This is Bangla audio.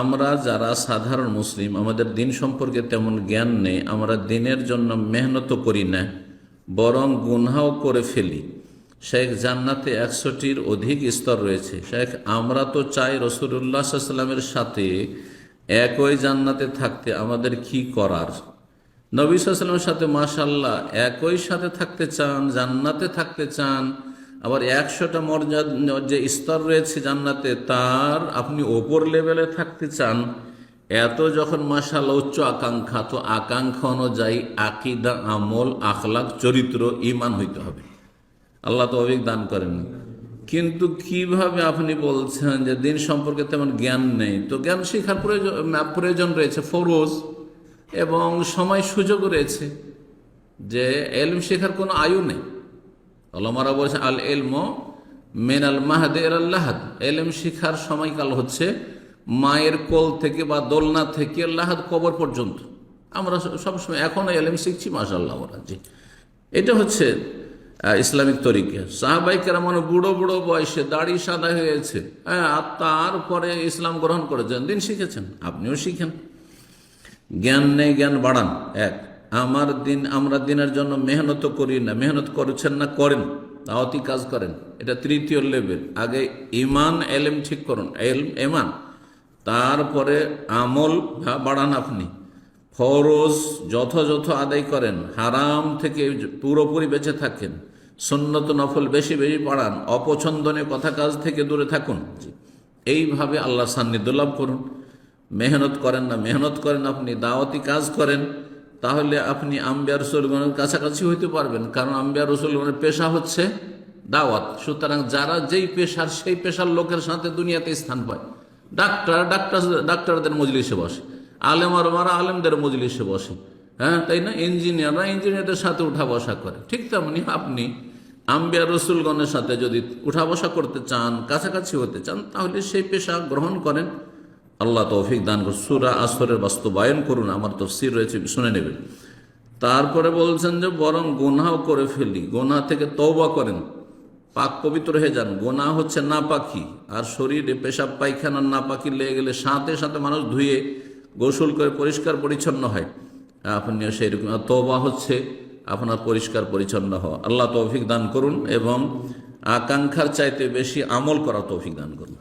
আমরা যারা সাধারণ মুসলিম, আমাদের দিন সম্পর্কে তেমন জ্ঞান নেই, আমরা দিনের জন্য মেহনত করি না, বরং গুনহাও করে ফেলি। শেখ জান্নাতে একশোটির অধিক স্তর রয়েছে। শেখ, আমরা তো চাই রসুল্লাহ সাল্লামের সাথে একই জান্নাতে থাকতে, আমাদের কি করার? নবী সাল্লামের সাথে মাশাল্লাহ একই সাথে থাকতে চান, জান্নাতে থাকতে চান আবার একশোটা মর্যাদা, যে স্তর রয়েছে জান্নাতে, তার আপনি ওপর লেভেলে থাকতে চান, এত যখন মাসাল উচ্চ আকাঙ্ক্ষা, তো আকাঙ্ক্ষা অনুযায়ী আকিদা, আমল, আখলাক, চরিত্র ইমান হইতে হবে। আল্লাহ তো অভিক দান করেন। কিন্তু কীভাবে আপনি বলছেন যে দিন সম্পর্কে তেমন জ্ঞান নেই? তো জ্ঞান শেখার প্রয়োজন প্রয়োজন রয়েছে, ফরোজ, এবং সময় সুযোগ রয়েছে, যে এলম শেখার কোনো আয়ু নেই। আল্লামারা বলছে আল এলম মেন আল মাহাদে আল্লাহাদ এলম শিখার সময়কাল হচ্ছে মায়ের কোল থেকে বা দোলনা থেকে আল্লাহাদ কবর পর্যন্ত। আমরা সবসময় এখনও এলএম শিখছি মাসাল্লাহ ওরা জি। এটা হচ্ছে ইসলামিক তরিকা। সাহাবাইকেরা মানে বুড়ো বুড়ো বয়সে দাড়ি সাদা হয়েছে হ্যাঁ আর তারপরে ইসলাম গ্রহণ করেছেন, দিন শিখেছেন, আপনিও শিখেন। জ্ঞান নেই, জ্ঞান বাড়ান, এক। আমার দিন, আমরা দিনের জন্য মেহনত করি না, মেহনত করেছেন না, করেন। দাওয়াতি কাজ করেন। এটা তৃতীয় লেভেল আগে ইমান, এলেম ঠিক করুন। এলম এমান তারপরে আমল বাড়ান আপনি। ফরজ যথাযথ আদায় করেন। হারাম থেকে পুরোপুরি বেঁচে থাকেন। সন্ন্যত নফল বেশি বেশি বাড়ান। অপছন্দনীয় কথা কাজ থেকে দূরে থাকুন। এইভাবে আল্লাহ সান্নিধ্য লাভ করুন। মেহনত করেন না, মেহনত করেন আপনি। দাওয়াতি কাজ করেন। তাহলে আপনি আম্বিয়া রসুলগণের কাছাকাছি হইতে পারবেন, কারণ আম্বিয়া রসুলগণের পেশা হচ্ছে দাওয়াত। সুতরাং যারা যেই পেশার, সেই পেশার লোকের সাথে দুনিয়াতে স্থান পায়। ডাক্তার ডাক্তার, ডাক্তারদের মজলিসে বসে। আলেম আর মারা আলেমদের মজলিসে বসে। হ্যাঁ তাই না? ইঞ্জিনিয়াররা ইঞ্জিনিয়ারদের সাথে উঠা বসা করে। ঠিক তেমনি আপনি আম্বিয়া রসুলগণের সাথে যদি উঠা বসা করতে চান, কাছাকাছি হতে চান, তাহলে সেই পেশা গ্রহণ করেন। আল্লাহ তৌফিক দান করুন। সুরা আসরের বাস্তবায়ন করুন, আমার তফসির রয়েছে, শুনে নেবেন। তারপরে বলছেন যে, বরং গোনাও করে ফেলি গোনা থেকে তওবা করেন, পাক পবিত্র হয়ে যান। গোনা হচ্ছে না পাখি আর শরীরে পেশাব পায়খানা না পাখি লেগে গেলে সাথে সাথে মানুষ ধুয়ে, গোসল করে পরিষ্কার পরিচ্ছন্ন হয়। আপনিও সেই রকম আর তওবা হচ্ছে আপনার পরিষ্কার পরিচ্ছন্ন হওয়া। আল্লাহ তৌফিক দান করুন এবং আকাঙ্ক্ষার চাইতে বেশি আমল করা তৌফিক দান করুন।